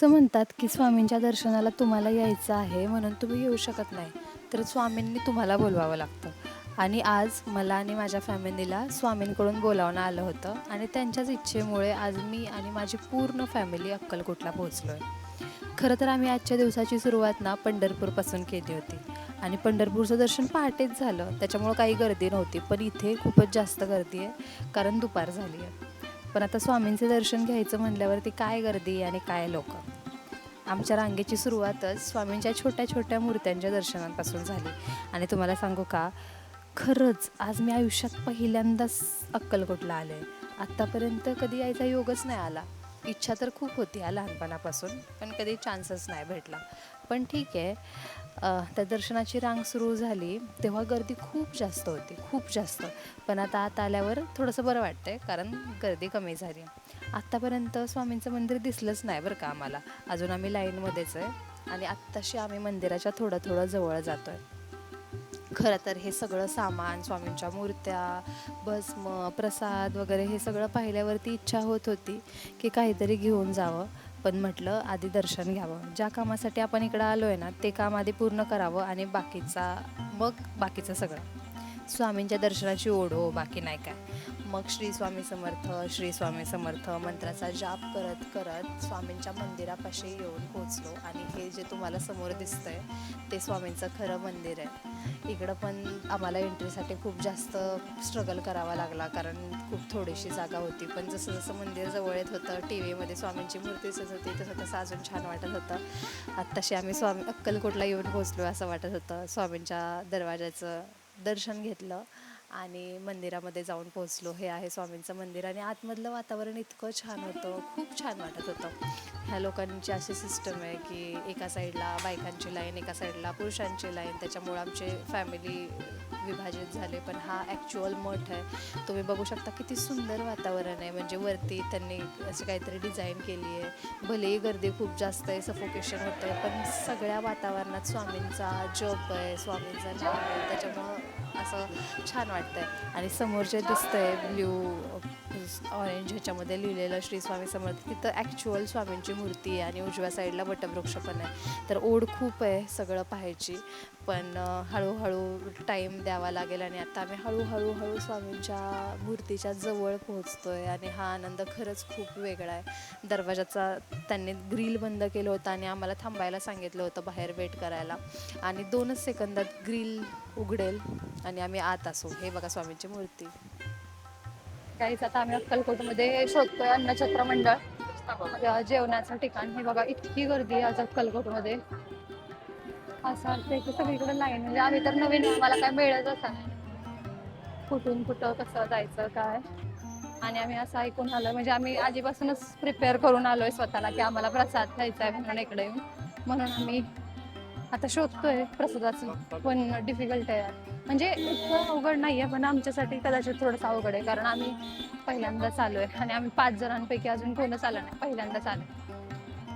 असं म्हणतात की स्वामींच्या दर्शनाला तुम्हाला यायचं आहे म्हणून तुम्ही येऊ शकत नाही. तर स्वामींनी तुम्हाला बोलवावं लागतं. आणि आज मला आणि माझ्या फॅमिलीला स्वामींकडून बोलावणं आलं होतं आणि त्यांच्याच इच्छेमुळे आज मी आणि माझी पूर्ण फॅमिली अक्कलकोटला पोहोचलो आहे खरं तर आम्ही आजच्या दिवसाची सुरुवात ना पंढरपूरपासून केली होती. आणि पंढरपूरचं दर्शन पहाटेच झालं. त्याच्यामुळं काही गर्दी नव्हती पण इथे खूपच जास्त गर्दी आहे कारण दुपार झाली आहे. पण आता स्वामींचं दर्शन घ्यायचं म्हणल्यावरती काय गर्दी आणि काय लोकं? आमच्या रांगेची सुरुवातच स्वामींच्या छोट्या छोट्या मूर्त्यांच्या दर्शनांपासून झाली. आणि तुम्हाला सांगू का खरंच आज मी आयुष्यात पहिल्यांदाच अक्कलकोटला आले. आत्तापर्यंत कधी यायचा योगच नाही आला. इच्छा तर खूप होती या लहानपणापासून पण कधी चान्सच नाही भेटला. पण ठीक आहे त्या दर्शनाची रांग सुरू झाली तेव्हा गर्दी खूप जास्त होती खूप जास्त. पण आता आत आल्यावर थोडंसं बरं वाटतंय कारण गर्दी कमी झाली. आत्तापर्यंत स्वामींचं मंदिर दिसलंच नाही बरं का आम्हाला. अजून आम्ही लाईनमध्येच आहे आणि आत्ताशी आम्ही मंदिराच्या थोडं थोडं जवळ जातो आहे खरं तर हे सगळं सामान स्वामींच्या मूर्त्या भस्म प्रसाद वगैरे हे सगळं पाहिल्यावरती इच्छा होत होती की काहीतरी घेऊन जावं. पण म्हटलं आधी दर्शन घ्यावं. ज्या कामासाठी आपण इकडं आलो आहे ना ते काम आधी पूर्ण करावं आणि बाकीचा मग बाकीचं सगळं. स्वामींच्या दर्शनाची ओढ हो बाकी नाही काय. मग श्री स्वामी समर्थ श्री स्वामी समर्थ मंत्राचा जाप करत करत स्वामींच्या मंदिरापाशी येऊन पोचलो आणि हे जे तुम्हाला समोर दिसतंय ते स्वामींचं खरं मंदिर आहे. इकडं पण आम्हाला एंट्रीसाठी खूप जास्त स्ट्रगल करावा लागला कारण खूप थोडीशी जागा होती. पण जसं जसं मंदिर जवळ येत होतं टी व्हीमध्ये स्वामींची मूर्ती दिसत होती तसं तसं अजून छान वाटत होतं. आत्ताशी आम्ही स्वामी अक्कलकोटला येऊन पोचलो असं वाटत होतं. स्वामींच्या दरवाजाचं दर्शन घेतलं. आणि मंदिरामध्ये जाऊन पोहोचलो. हे आहे स्वामींचं मंदिर आणि आतमधलं वातावरण इतकं छान होतं. खूप छान वाटत होतं. ह्या लोकांची अशी सिस्टम आहे की एका साईडला बायकांची लाईन एका साईडला पुरुषांची लाईन त्याच्यामुळं आमचे फॅमिली विभाजित झाले. पण हा ॲक्च्युअल मठ आहे. तुम्ही बघू शकता किती सुंदर वातावरण आहे. म्हणजे वरती त्यांनी अशी काहीतरी डिझाईन केली आहे. भलेही गर्दी खूप जास्त आहे सफोकेशन होतं आहे पण सगळ्या वातावरणात स्वामींचा जप आहे स्वामींचा नाव आहे. त्याच्यामुळं असं छान वाटतं. वाटतंय. आणि समोर जे दिसतंय ब्ल्यू ऑरेंज ह्याच्यामध्ये लिहिलेलं श्री स्वामी समर्थ तिथं ॲक्च्युअल स्वामींची मूर्ती आहे आणि उजव्या साईडला वटवृक्ष पण आहे. तर ओढ खूप आहे सगळं पाहायची. पण हळूहळू टाईम द्यावा लागेल आणि आता आम्ही हळूहळू हळू स्वामींच्या मूर्तीच्या जवळ पोहोचतो आहे आणि हा आनंद खरंच खूप वेगळा आहे. दरवाजाचा त्यांनी ग्रिल बंद केलं होतं आणि आम्हाला थांबायला सांगितलं होतं बाहेर वेट करायला. आणि दोनच सेकंदात ग्रिल उघडेल आणि आम्ही आत असू. हे बघा स्वामींची मूर्ती. काहीच आता आम्ही अक्कलकोटमध्ये शोधतोय अन्नछत्र मंडळ. जेवणाचं ठिकाण. हे बघा इतकी गर्दी आहे आज अक्कलकोटमध्ये. असं वाटतंय की सगळीकडे लाईन म्हणजे आम्ही तर नवीन आम्हाला काय मिळत असं नाही. कुठून कुठं कसं जायचं काय? आणि आम्ही असं ऐकून आलोय. म्हणजे आम्ही आधीपासूनच प्रिपेअर करून आलोय स्वतःला की आम्हाला प्रसाद घ्यायचा आहे म्हणून इकडे येऊन. म्हणून आम्ही आता शोधतोय प्रसादाचं पण डिफिकल्ट आहे. म्हणजे इतकं अवघड नाहीये पण आमच्यासाठी कदाचित थोडंसं अवघड आहे कारण आम्ही पहिल्यांदाच आलोय. आणि आम्ही पाच जणांपैकी अजून कोणच आलं नाही पहिल्यांदाच आलोय.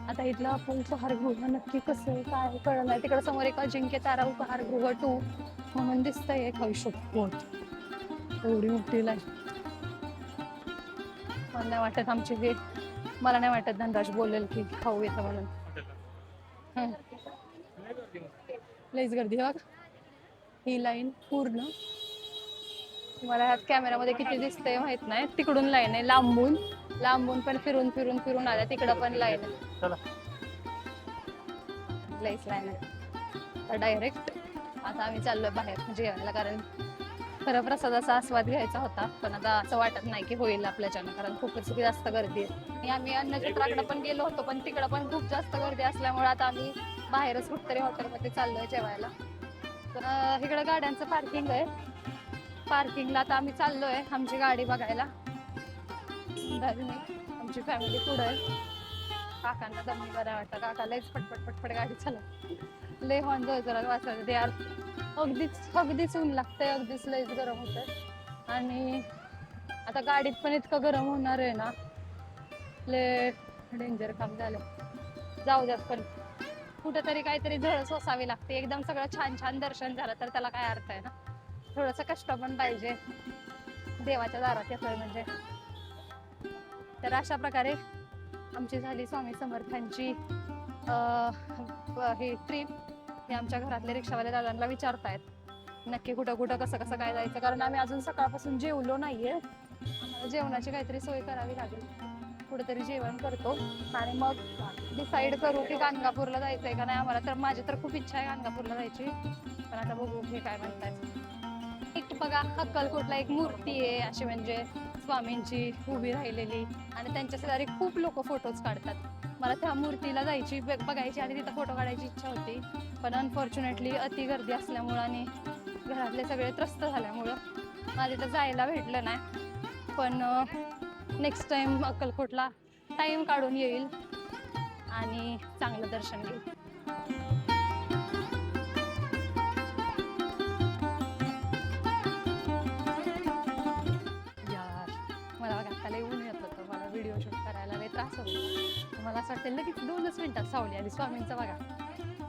आता इथलं आपण उपहारगृह नक्की कसं आहे काय कळलं नाही. तिकडे समोर एक अजिंक्य तारा उपहारगृह टू म्हणून दिसतंय एक आयुष्यपोट एवढी मोठी लाईन मला नाही वाटत आमची हे मला नाही वाटत धनराज बोलेल की खाऊ येतं म्हणून. लईच गर्दी बघ. ही लाईन पूर्ण. मला ह्यात कॅमेरामध्ये किती दिसतंय माहीत नाही. तिकडून लाईन आहे लांबून. लांबून पण फिरून फिरून फिरून आल्या. तिकडं पण लाईन आहे. लईच लाईन आहे. तर डायरेक्ट आता आम्ही चाललोय बाहेर जेवायला कारण खरं प्रसादाचा आस्वाद घ्यायचा होता. पण आता असं वाटत नाही की होईल आपल्याच्यानं कारण खूपच जास्त गर्दी आहे. आणि आम्ही अन्नछत्राकडे पण गेलो होतो पण तिकडं पण खूप जास्त गर्दी असल्यामुळे आता आम्ही बाहेरच कुठतरी हॉटेलमध्ये चाललोय जेवायला. तर इकडं गाड्यांचं पार्किंग आहे. पार्किंगला आता आम्ही चाललोय आमची गाडी बघायला. आमची फॅमिली पुढे आहे. काकांना दमनी बरा वाटतं. काका लयच पटपट पटपट गाडी चालव लय हॉन जवळ जरा वाचायला ते यार अगदीच अगदीच ऊन लागतंय अगदीच लयच गरम होतंय. आणि आता गाडीत पण इतकं गरम होणार आहे ना लय डेंजर काम झालं जाऊ द्यात पण. कुठेतरी काहीतरी झळ सोसावी लागते. एकदम सगळं छान छान दर्शन झालं तर त्याला काय अर्थ आहे ना? थोडस कष्ट पण पाहिजे. देवाच्या दारात येतोय म्हणजे. तर अशा प्रकारे आमची झाली स्वामी समर्थांची हे ट्रिप हे आमच्या घरातले रिक्षावाले दादांना विचारतायत नक्की कुठं कुठं कसं कसं काय जायचं? कारण आम्ही अजून सकाळपासून जेवलो नाहीये. आम्हाला जेवणाची काहीतरी सोय करावी लागेल. कुठेतरी जेवण करतो. आणि मग डिसाईड करू की गाणगापूरला जायचंय का नाही आम्हाला. तर माझी तर खूप इच्छा आहे गाणगापूरला जायची. पण आता बघू हे काय म्हणतात. एक बघा अक्कलकोटला एक मूर्ती आहे अशी म्हणजे स्वामींची उभी राहिलेली आणि त्यांच्या शेजारी खूप लोक फोटोज काढतात. मला त्या मूर्तीला जायची बघायची आणि तिथं फोटो काढायची इच्छा होती. पण अनफॉर्च्युनेटली अति गर्दी असल्यामुळं आणि घरातले सगळे त्रस्त झाल्यामुळं मला तिथं जायला भेटलं नाही. पण नेक्स्ट टाईम अक्कलकोटला टाईम काढून येईल आणि चांगलं दर्शन घेईल होतं मला असं वाटतं लगेच दोनच मिनिटात सावली आली स्वामींचा बघा.